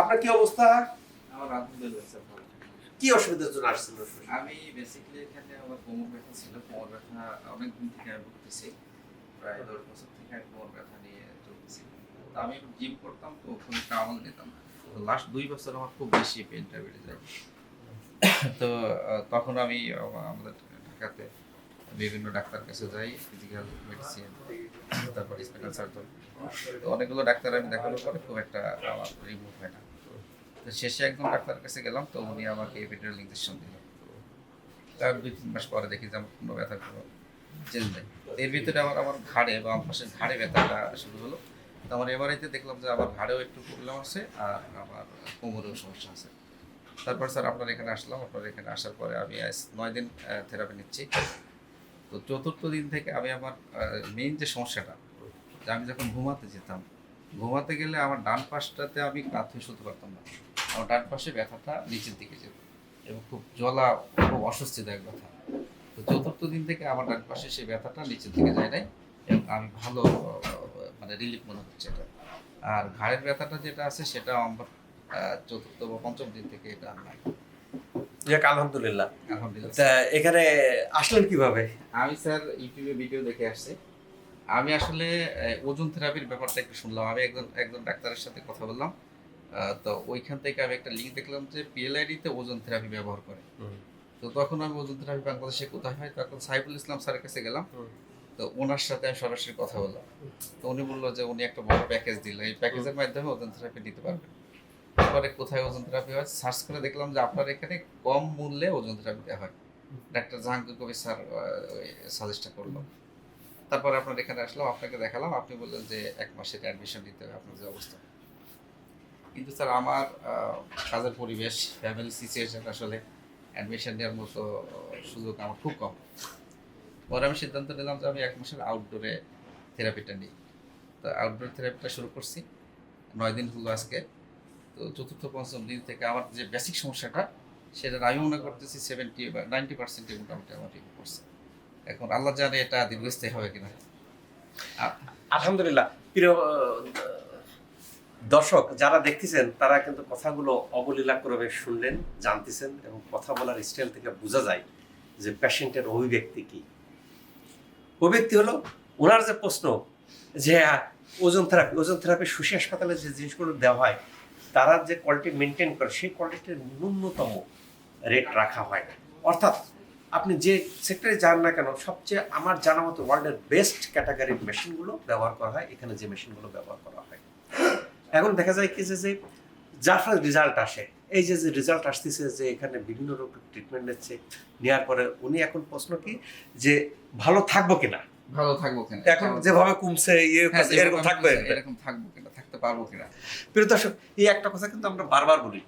আপনার কি অবস্থা? আমার আলহামদুলিল্লাহ কি অসুবিধার জন্য আসছেন আমি বেসিক্যালি এখানে আমার কোমর ব্যথা ছিল কোমর ব্যথা অনেক দিন থেকে আমি ভুগতেছি। প্রায় দশ বছর থেকে আমি কোমর ব্যথা নিয়ে চলতেছি। তো আমি জিম করতাম তো খুব একটা নিতাম। তো লাস্ট দুই বছর আমার খুব বেশি পেনটা বেড়ে যায়। তো তখন আমি আমাদের ঢাকাতে বিভিন্ন ডাক্তার কাছে যাই ফিজিক্যাল মেডিসিন তারপর স্পেশাল সার্জন তো অনেকগুলো ডাক্তার আমি দেখানোর পরে খুব একটা আমার রিমুভ হয় না। তো শেষে একদম ডাক্তারের কাছে গেলাম, তো উনি আমাকে এপিডুরাল ইঞ্জেকশন দিল। তার দুই তিন মাস পরে দেখি যে আমার কোনো ব্যথার কোনো চেঞ্জ নেই। এর ভিতরে আমার আমার ঘাড়ে বা আমার পাশে ঘাড়ে ব্যথাটা শুরু হলো। তো আমার এমআরআইতে দেখলাম যে আমার ঘাড়েও একটু প্রবলেম আছে আর আমার কোমরেও সমস্যা আছে। তারপর স্যার আপনার এখানে আসলাম। আপনার এখানে আসার পরে আমি নয় দিন থেরাপি নিচ্ছি। তো চতুর্থ দিন থেকে আমি আমার মেইন যে সমস্যাটা, যে আমি যখন ঘুমাতে যেতাম, ঘুমাতে গেলে আমার ডান পাশটাতে আমি কাত হয়ে শুতে পারতাম না। আমার ডান পাশে ব্যথাটা নিচের দিকে যেত এবং খুব জ্বলা, খুব অস্বস্তিদায়ক ব্যথা। তো চতুর্থ দিন থেকে আমার ডান পাশে সেই ব্যথাটা নিচের দিকে যায় নাই এবং আমি ভালো মানে রিলিফ মনে হচ্ছে এটা। আর ঘাড়ের ব্যথাটা যেটা আছে সেটা আমার চতুর্থ বা পঞ্চম দিন থেকে এটা আর নাই। যাক আলহামদুলিল্লাহ। আলহামদুলিল্লাহ তা এখানে আসলেন কীভাবে? আমি স্যার ইউটিউবে ভিডিও দেখে আসছি। আমি আসলে ওজন থেরাপির ব্যাপারটা একটু শুনলাম। আমি একজন একজন ডাক্তারের সাথে কথা বললাম। তো ওইখান থেকে আমি একটা লিঙ্ক দেখলাম যে পিএলআইডি তে ওজন থেরাপি ব্যবহার করে। তো তখন আমি ওজন থেরাপি বাংলাদেশে কোথায় হয়? তখন সাইফুল ইসলাম স্যারের কাছে গেলাম। তো ওনার সাথে আমি সরাসরি কথা বললাম। তো উনি বলল যে উনি একটা বড় প্যাকেজ দিল। এই প্যাকেজের মাধ্যমে ওজন থেরাপি নিতে পারবেন। তারপরে কোথায় ওজন থেরাপি হয়? সার্চ করে দেখলাম যে আপনার এখানে কম মূল্যে ওজন থেরাপি দেওয়া হয়। ডাক্তার জাহাঙ্গীর কবির স্যার সাজেস্টটা করল। তারপরে আপনার এখানে আসলাম, আপনাকে দেখালাম, আপনি বললেন যে এক মাসের অ্যাডমিশন নিতে হবে, আপনার যে অবস্থা। কিন্তু স্যার আমার কাজের পরিবেশ ফ্যামিলি সিচুয়েশন আসলে অ্যাডমিশন নেওয়ার মতো সুযোগ আমার খুব কম। পরে আমি সিদ্ধান্ত নিলাম যে আমি এক মাসের আউটডোরে থেরাপিটা নিই। তো আউটডোর থেরাপিটা শুরু করছি। নয় দিন হলো আজকে। তো চতুর্থ পঞ্চম দিন থেকে আমার যে বেসিক সমস্যাটা সেটা আমি মনে করতেছি সেভেন্টি বা নাইনটি পার্সেন্টই মোটামুটি আমার ঠিক করছে। এখন আল্লাহ জানে এটা দীর্ঘস্থায়ী হবে কিনা। আলহামদুলিল্লাহ। প্রিয় দর্শক যারা দেখতেছেন তারা কিন্তু কথাগুলো অবলীলাক্রমে শুনলেন জানতেছেন এবং কথা বলার স্টাইল থেকে বোঝা যায় যে পেশেন্টের অভিব্যক্তি কি। অভিব্যক্তি হলো ওনার যে প্রশ্ন যে আহ, ওজন থেরাপি ওজন থেরাপি সুশী হাসপাতালে যে জিনিসগুলো দেওয়া হয় তারা যে কোয়ালিটি মেনটেন করে, সেই কোয়ালিটির ন্যূনতম রেট রাখা হয়। অর্থাৎ আপনি যে সেক্টরে যান না কেন, সবচেয়ে আমার জানা মতো ওয়ার্ল্ডের বেস্ট ক্যাটাগরির মেশিনগুলো ব্যবহার করা হয়, এখানে যে মেশিনগুলো ব্যবহার করা হয়। এখন দেখা যায় কি যে যার ফলে রেজাল্ট আসে। এই যে যে রেজাল্ট আসতেছে যে, এখানে বিভিন্ন রোগের ট্রিটমেন্ট নিচ্ছে নেওয়ার পরে উনি এখন প্রশ্ন কি, যে ভালো থাকব কিনা? ভালো থাকব কিনা? এখন যেভাবে কমছে ইয়ে হ্যাঁ, এরকম থাকবে? এরকম থাকব কিনা থাকতে পারব কিনা? প্রিয় দর্শক এই একটা কথা কিন্তু আমরা বারবার বলি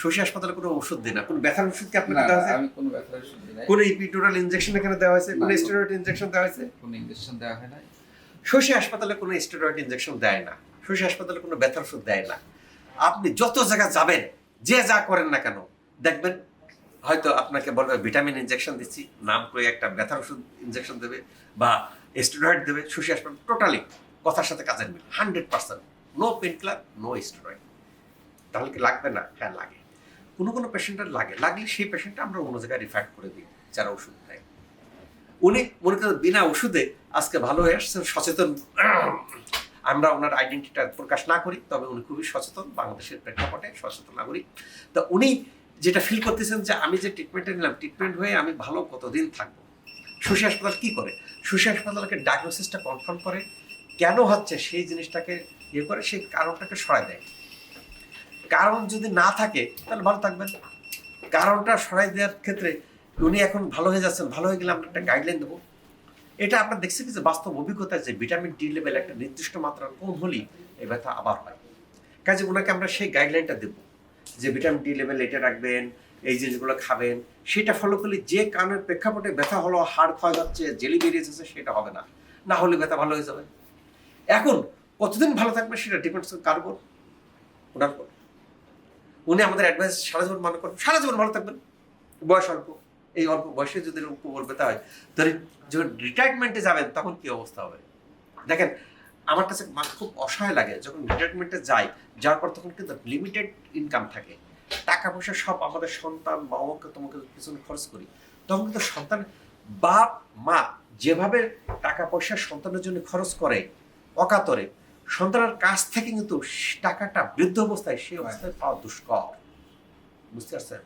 শশী হাসপাতালে কোনো ওষুধ দিই না। কোনো ব্যথার ওষুধ কি আপনাকে দেওয়া হয়েছে? আমি কোনো ব্যথার ওষুধ দিই নাই। কোনো ইনজেকশন এখানে দেওয়া হয়েছে? কোনো স্টেরয়েড ইনজেকশন দেওয়া হয়েছে? কোনো ইঞ্জেকশন দেওয়া হয় নাই। শশী হাসপাতালে কোনো স্টেরয়েড ইনজেকশন দেয় না। শশী হাসপাতালে কোনো ব্যথার ওষুধ দেয় না। আপনি যত জায়গায় যাবেন যে যা করেন না কেন দেখবেন হয়তো আপনাকে বলবে, ভিটামিন ইনজেকশন দিচ্ছি। নাম করে একটা ব্যথার ওষুধ ইনজেকশন দেবে বা স্টেরয়েড দেবে শশী হাসপাতাল টোটালি কথার সাথে কাজের মিল। Hundred percent no pain killer no steroid তাহলে কি লাগবে না? হ্যাঁ লাগে। কোনো কোনো পেশেন্টের লাগে। লাগলে সেই পেশেন্টটা আমরা অন্য জায়গায় রিফার করে দিই, যারা ওষুধ দেয়। উনি মনে করেন বিনা ওষুধে আজকে ভালো হয়ে আসছেন, সচেতন। আমরা ওনার আইডেন্টিটা প্রকাশ না করি, তবে উনি খুবই সচেতন। বাংলাদেশের প্রেক্ষাপটে সচেতন নাগরিক। তা উনি যেটা ফিল করতেছেন যে আমি যে ট্রিটমেন্টটা নিলাম ট্রিটমেন্ট হয়ে আমি ভালো কতদিন থাকব? শশী হাসপাতাল কি করে? শশী হাসপাতালকে ডায়াগনোসিসটা কনফার্ম করে, কেন হচ্ছে সেই জিনিসটাকে ইয়ে করে, সেই কারণটাকে সরাই দেয়। কারণ যদি না থাকে, তাহলে ভালো থাকবেন। কারণটা সরাই দেওয়ার ক্ষেত্রে উনি এখন ভালো হয়ে যাচ্ছেন, ভালো হয়ে গেলে আমরা একটা গাইডলাইন দেবো। এটা আমরা দেখছি যে বাস্তব অভিজ্ঞতা যে ভিটামিন ডি লেভেল একটা নির্দিষ্ট মাত্রার কম হলেই এই ব্যথা আবার হয়। কাজে ওনাকে আমরা সেই গাইডলাইনটা দেবো। যে ভিটামিন ডি লেভেল এটা রাখবেন, এই জিনিসগুলো খাবেন, সেটা ফলো করলে যে কারণের প্রেক্ষাপটে ব্যথা হলো, হাড় ক্ষয় যাচ্ছে জেলি বেরিয়ে যাচ্ছে সেটা হবে না। না হলে ব্যথা ভালো হয়ে যাবে। এখন কতদিন ভালো থাকবে সেটা ডিপেন্ডস কার উপর? ওনার উপর। উনি আমাদের অ্যাডভাইস সারা জীবন মনে করেন সারা জীবন ভালো থাকবেন। বয়স অল্প। এই অল্প বয়সে যদি কোমর ব্যথা হয় তাহলে যখন রিটায়ারমেন্টে যাবেন, তখন কি অবস্থা হবে? দেখেন আমার কাছে মা- খুব অসহায় লাগে যখন রিটায়ারমেন্টে যাই যাওয়ার পর তখন কিন্তু লিমিটেড ইনকাম থাকে। টাকা পয়সা সব আমাদের সন্তান বা অমুক তোমাকে পিছনে খরচ করি। তখন কিন্তু সন্তান বাপ মা যেভাবে টাকা পয়সা সন্তানের জন্য খরচ করে অকাতরে সন্তানের কাছ থেকে কিন্তু টাকাটা বৃদ্ধ অবস্থায় সেই অবস্থায় পাওয়া দুষ্কর। বুঝতে পারছেন?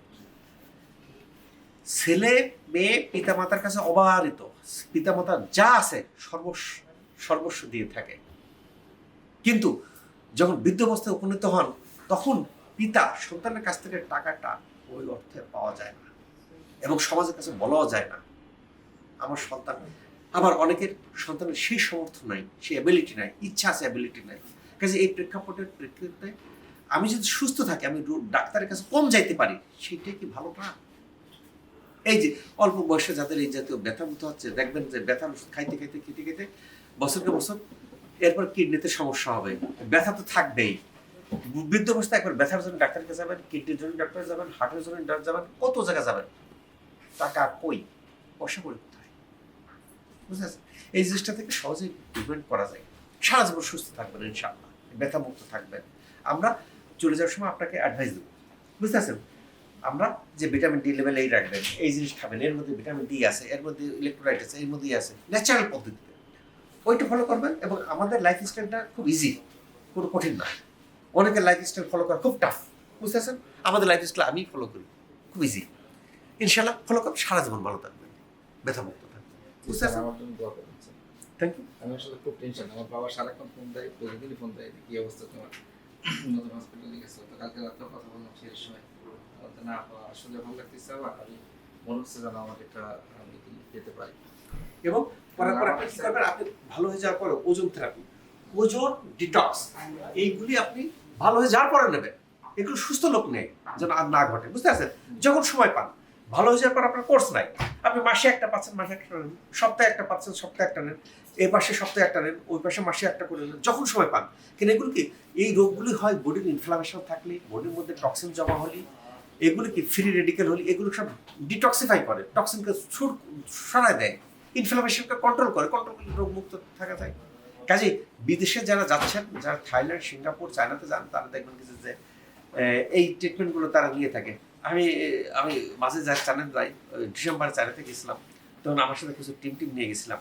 ছেলে মেয়ে পিতামাতার কাছে অবারিত। পিতামাতা যা আছে সর্বস্ব সর্বস্ব দিয়ে থাকে। কিন্তু যখন বৃদ্ধ অবস্থায় উপনীত হন, তখন পিতা সন্তানের কাছ থেকে টাকাটা ওই অর্থে পাওয়া যায় না এবং সমাজের কাছে বলাও যায় না। আমার সন্তান আবার অনেকের সন্তানের সেই সমর্থ নাই, সেই অ্যাবিলিটি নাই, ইচ্ছা আছে অ্যাবিলিটি নাই। কাজে এই প্রেক্ষাপটের প্রেক্ষিতে আমি যদি সুস্থ থাকি, আমি ডাক্তারের কাছে কম যাইতে পারি সেটাই কি ভালো না? এই যে অল্প বয়সে যাদের এই জাতীয় ব্যথা মতো হচ্ছে, দেখবেন যে ওষুধ খাইতে খাইতে, খেতে খেতে বছরকে বছর এরপর কিডনিতে সমস্যা হবে। ব্যথা তো থাকবেই। বৃদ্ধ অবস্থায় একবার ব্যথার জন্য ডাক্তারের কাছে যাবেন, কিডনির জন্য ডাক্তার যাবেন, হার্টের জন্য ডাক্তার যাবেন, কত জায়গা যাবেন? টাকা কই? পয়সা করে কোথায়? বুঝতে এই জিনিসটা থেকে সহজেই ট্রিটমেন্ট করা যায়। সারা জীবন সুস্থ থাকবেন, ইনশাআল্লাহ। ব্যথা মুক্ত থাকবেন। আমরা চলে যাওয়ার সময় আপনাকে অ্যাডভাইস দেবো। বুঝতে পারছেন আমরা যে ভিটামিন ডি লেভেল এই রাখবেন, এই জিনিস খাবেন, এর মধ্যে ভিটামিন ডি আছে, এর মধ্যে ইলেকট্রোলাইট আছে, এর মধ্যেই আছে ন্যাচারাল পদ্ধতিতে ওইটা ফলো করবেন এবং আমাদের লাইফ স্টাইলটা খুব ইজি কোনো কঠিন না। অনেকের লাইফ স্টাইল ফলো করা খুব টাফ বুঝতে পারছেন আমাদের লাইফ স্টাইল আমি ফলো করি খুব ইজি ইনশাল্লাহ ফলো করবেন সারা জীবন ভালো থাকবেন ব্যথা ব্যথামুক্ত থাকবেন বুঝতে পারছেন আমার জন্য দোয়া করবেন স্যার। থ্যাংক ইউ আমি আসলে খুব টেনশন আমার বাবা সারাক্ষণ ফোন দেয় প্রতিদিনই ফোন দেয় কি অবস্থা তোমার? নতুন হসপিটালে গেছো তো কালকে রাত্রে কথা বললাম সেই সময়। না আসলে ভালো লাগতেছে আমার আমি মনে হচ্ছে যেন আমার একটা আমি পেতে পারি। এবং করার পর আপনি কি করবেন? আপনি ভালো হয়ে যাওয়ার পরে ওজন থেরাপি ওজন ডিটক্স এইগুলি আপনি ভালো হয়ে যাওয়ার পরে নেবেন। এগুলো সুস্থ লোক নেই, যেন আর না ঘটে, বুঝতে পারছেন? যখন সময় পান, ভালো হয়ে যাওয়ার পর আপনার কোর্স নাই। আপনি মাসে একটা পাচ্ছেন মাসে একটা নেন, সপ্তাহে একটা পাচ্ছেন সপ্তাহে একটা নেন, এই পাশে সপ্তাহে একটা নেন, ওই পাশে মাসে একটা করে নেন, যখন সময় পান। কিন্তু এগুলো কি, এই রোগগুলি হয় বডির ইনফ্লামেশন থাকলে বডির মধ্যে টক্সিন জমা হলে, এগুলো কি ফ্রি রেডিকেল হলে, এগুলো সব ডিটক্সিফাই করে টক্সিনকে ছুট সরায় দেয়। ইনফ্লামেশনকে কন্ট্রোল করে কন্ট্রোল করলে রোগ মুক্ত থাকা যায়। কাজে বিদেশে যারা যাচ্ছেন, যারা থাইল্যান্ড, সিঙ্গাপুর, চায়নাতে যান, তারা দেখবেন কিছু যে এই ট্রিটমেন্টগুলো তারা নিয়ে থাকে। আমি আমি মাঝে যাই চায়না যাই ডিসেম্বরে চায়নাতে গেছিলাম তখন আমার সাথে কিছু টিম টিম নিয়ে গেছিলাম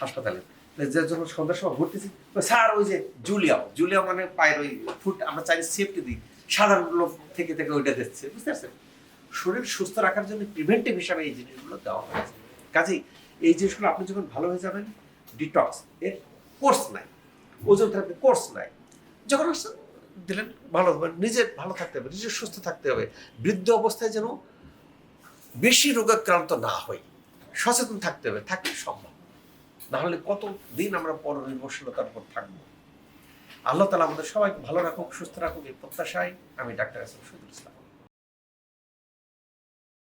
হাসপাতালে। তো যে যখন সন্ধ্যার সময় ঘুরতেছি স্যার, ওই যে জুলিয়াও জুলিয়াও মানে পায়ের ওই ফুট আমরা চাইলে সেফটি দিই। সাধারণ লোক থেকে থেকে ওইটা দিচ্ছে, বুঝতে পারছেন? শরীর সুস্থ রাখার জন্য প্রিভেন্টিভ হিসাবে এই জিনিসগুলো দেওয়া হয়েছে। কাজেই এই জিনিসগুলো আপনি যখন ভালো হয়ে যাবেন ডিটক্স এর কোর্স নাই, ওজন থেরাপি কোর্স নাই। যখন দিলেন, ভালো হবে, নিজে ভালো থাকতে হবে, নিজে সুস্থ থাকতে হবে, বৃদ্ধ অবস্থায় যেন বেশি রোগাক্রান্ত না হই, সচেতন থাকতে হবে, থাকলে সম্ভব। নাহলে কত দিন আমরা পর নির্ভরশীলতার উপর থাকব? আল্লাহ তালা আমাদের সবাইকে ভালো রাখুক, সুস্থ রাখুক, এই প্রত্যাশায় আমি ডাক্তার আসলাম শহীদুল ইসলাম।